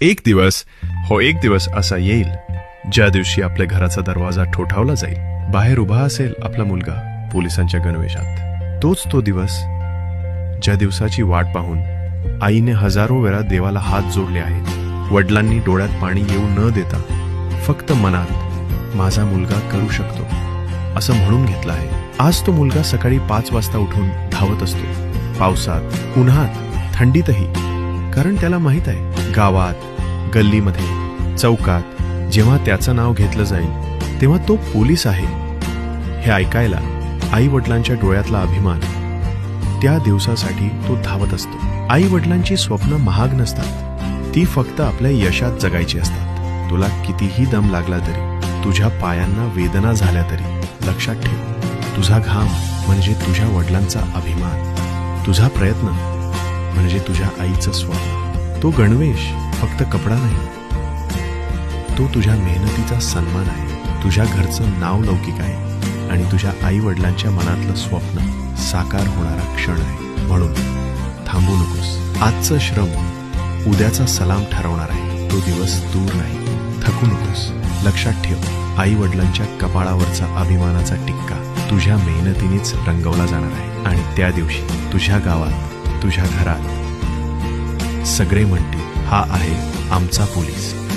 एक दिवस हो एक दिवस असा येईल ज्या दिवशी आपल्या घराचा दरवाजा ठोठावला जाईल. बाहेर उभा असेल आपला मुलगा पोलिसांच्या गणवेशात. तोच तो दिवस ज्या दिवसाची वाट पाहून आईने हजारो वेळा देवाला हात जोडले आहेत. वडिलांनी डोळ्यात पाणी येऊ न देता फक्त मनात माझा मुलगा करू शकतो असं म्हणून घेतलं आहे. आज तो मुलगा सकाळी पाच वाजता उठून धावत असतो. पावसात उन्हात थंडीतही कारण त्याला माहीत आहे गावात गल्लीमध्ये चौकात जेव्हा त्याचं नाव घेतलं जाईल तेव्हा तो पोलीस आहे. हे ऐकायला आई वडिलांच्या डोळ्यातला अभिमान. त्या दिवसासाठी तो धावत असतो. आई वडिलांची स्वप्न महाग नसतात. ती फक्त आपल्या यशात जगायची असतात. तुला कितीही दम लागला तरी तुझ्या पायांना वेदना झाल्या तरी लक्षात ठेव. तुझा घाम म्हणजे तुझ्या वडिलांचा अभिमान. तुझा प्रयत्न म्हणजे तुझ्या आईचं स्वप्न तो गणवेश फक्त कपडा नाही. तो तुझ्या मेहनतीचा सन्मान आहे. तुझ्या घरचं नाव लौकिक आहे. आणि तुझ्या आई वडिलांच्या मनातलं स्वप्न साकार होणारा क्षण आहे. म्हणून थांबू नकोस. आजचं श्रम उद्याचा सलाम ठरवणार आहे. तो दिवस दूर नाही. थकू नकोस. लक्षात ठेव. आई वडिलांच्या कपाळावरचा अभिमानाचा टिक्का तुझ्या मेहनतीनेच रंगवला जाणार आहे. आणि त्या दिवशी तुझ्या गावात तुझ्या घरात. सगळे म्हणतील हा आहे आमचा पोलीस.